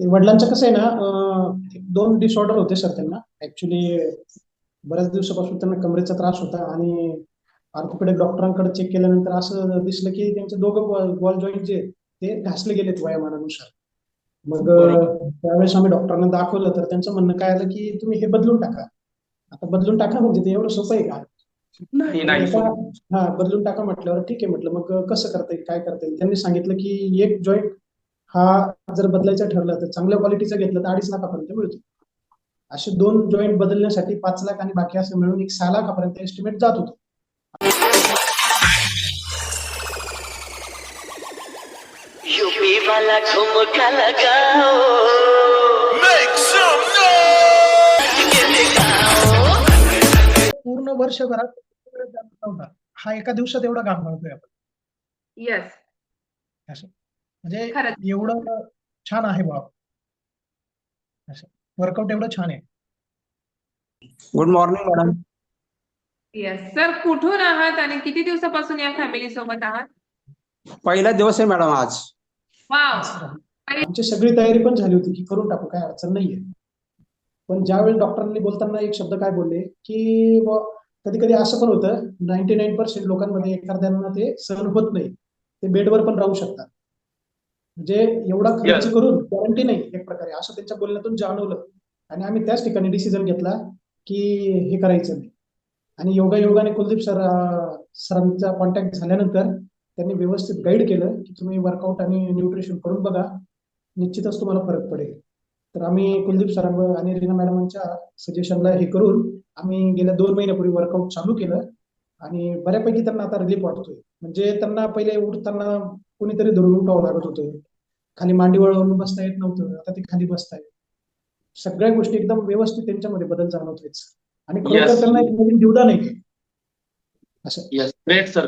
वडिलांचं कसं आहे ना दोन डिसऑर्डर होते सर त्यांना. ऍक्च्युली बऱ्याच दिवसापासून त्यांना कमरेचा त्रास होता आणि ऑर्थोपेडिक डॉक्टरांकडे चेक केल्यानंतर असं दिसलं की त्यांचे दोघं बॉल जॉईंट जे ते घासले गेलेत वयामानानुसार मग त्यावेळेस आम्ही डॉक्टरांना दाखवलं तर त्यांचं म्हणणं काय आलं की तुम्ही हे बदलून टाका. आता बदलून टाका म्हणजे ते एवढं सोपं आहे का? नाही हा बदलून टाका म्हटल्यावर ठीक आहे म्हटलं. मग कसं करता येईल काय करता येईल? त्यांनी सांगितलं की एक जॉईंट हा जर बदलायचं ठरलं तर चांगल्या क्वालिटीचं घेतलं तर अडीच लाखापर्यंत मिळतो. असे दोन जॉईंट बदलण्यासाठी पाच लाख आणि बाकी असं मिळून एक सहा लाखापर्यंत एस्टिमेट जात होतं. पूर्ण वर्षभरात वेळ जात नव्हता. हा एका दिवसात एवढा घाम मारतोय आपण. येस म्हणजे. एवढं छान आहे बाप असं. वर्कआउट एवढं छान आहे. Good morning madam yes sir कुठून आहात आणि किती दिवसापासून या फॅमिली सोबत आहात? पहिला दिवस आहे मॅडम आज. वाव आमची सगळी तयारी पण झाली होती की करून टाकू काय अडचण नाहीये. पण ज्यावेळी डॉक्टरांनी बोलताना एक शब्द काय बोलले की कधी कधी असं पण होतं नाईन्टी नाईन पर्सेंट लोकांमध्ये एखाद्यांना ते सहन होत नाही. ते बेडवर पण राहू शकतात. म्हणजे एवढा खर्च. करून गॅरंटी नाही एक प्रकारे. असं त्यांच्या बोलण्यातून जाणवलं. आणि आम्ही त्याच ठिकाणी डिसिजन घेतला की हे करायचं. नाही आणि योगा योगाने कुलदीप सर सरांचा कॉन्टॅक्ट झाल्यानंतर त्यांनी व्यवस्थित गाईड केलं की तुम्ही वर्कआउट आणि न्यूट्रिशन करून बघा. निश्चितच तुम्हाला फरक पडेल. तर आम्ही कुलदीप सरांवर आणि रीना मॅडमांच्या सजेशनला हे करून आम्ही गेल्या दोन महिन्यापूर्वी वर्कआउट चालू केलं. आणि बऱ्यापैकी त्यांना आता रिलीफ वाटतोय. म्हणजे त्यांना पहिले उठताना कोणीतरी धरून उठावं लागत होतं. खाली मांडी वळवून बसता येत नव्हतं. आता ते खाली बसतायत. सगळ्या गोष्टी एकदम व्यवस्थित त्यांच्यामध्ये बदल जाणवतोय आणि खरोखर. त्यांना एक नवीन जीवदान आहे. असं. Great sir